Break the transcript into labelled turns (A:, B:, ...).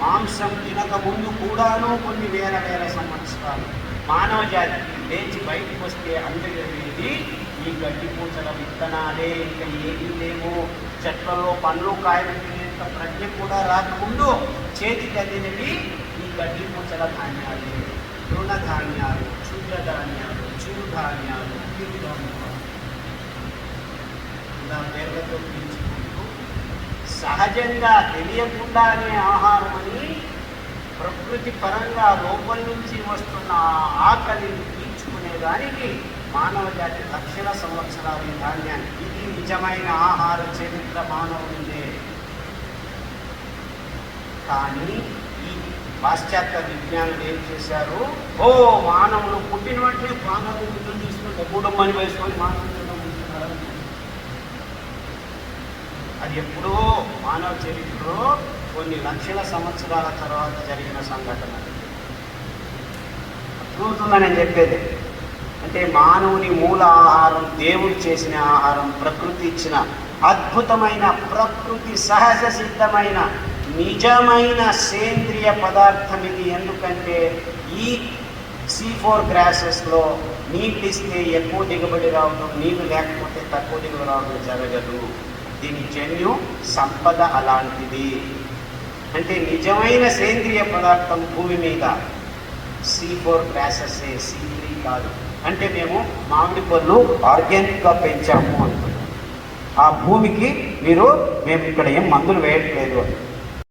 A: మాంసం తినక ముందు కూడాను కొన్ని వేల వేల సంవత్సరాలు మానవ జాతి లేచి బయటకు వస్తే అందజేది ఈ గడ్డి పూసల విత్తనాలే ఇంకా ఏమీ లేవు. చెట్లలో పండ్లు కాయలు తినేంత ప్రజ్ఞ కూడా రాకముందు చేతికి అందినవి ఈ గడ్డి పూసల ధాన్యాలే. తృణధాన్యాలు ధాన్యాలు క్షుద్ర ధాన్యాలు చిరుధాన్యాలు ఇలా పేర్లతో పిలుచుకుంటూ సహజంగా తెలియకుండానే ఆహారం ప్రకృతి పరంగా లోపల నుంచి వస్తున్న ఆకలిని తీర్చుకునే దానికి మానవ జాతి లక్షల సంవత్సరాల ధాన్యాన్ని. ఇది నిజమైన ఆహార చరిత్ర మానవునిదే కానీ ఈ పాశ్చాత్య విజ్ఞానులు ఏం చేశారు? ఓ మానవుడు పుట్టిన వెంటనే ప్రాణాలు యుద్ధం తీసుకుని కుటుంబాన్ని వేసుకొని మానవుడు అది ఎప్పుడో మానవ చరిత్రలో కొన్ని లక్షల సంవత్సరాల తర్వాత జరిగిన సంఘటన. అద్భుతమని చెప్పేది. అంటే మానవుని మూల ఆహారం దేవుడు చేసిన ఆహారం ప్రకృతి ఇచ్చిన అద్భుతమైన ప్రకృతి సహజ సిద్ధమైన నిజమైన సేంద్రియ పదార్థం ఇది. ఎందుకంటే ఈ సీ ఫోర్ గ్రాసెస్లో నీళ్ళు ఇస్తే ఎక్కువ దిగుబడి రావడం నీళ్ళు లేకపోతే తక్కువ దిగుబడి రావడం జరగదు. దీని జన్యు సంపద అలాంటిది. అంటే నిజమైన సేంద్రియ పదార్థం భూమి మీద C four grasses C three కాదు. అంటే మేము మామిడి పళ్ళు ఆర్గానిక్గా పెంచాము అనుకున్నాం ఆ భూమికి మీరు మేము ఇక్కడ ఏం మందులు వేయట్లేదు అని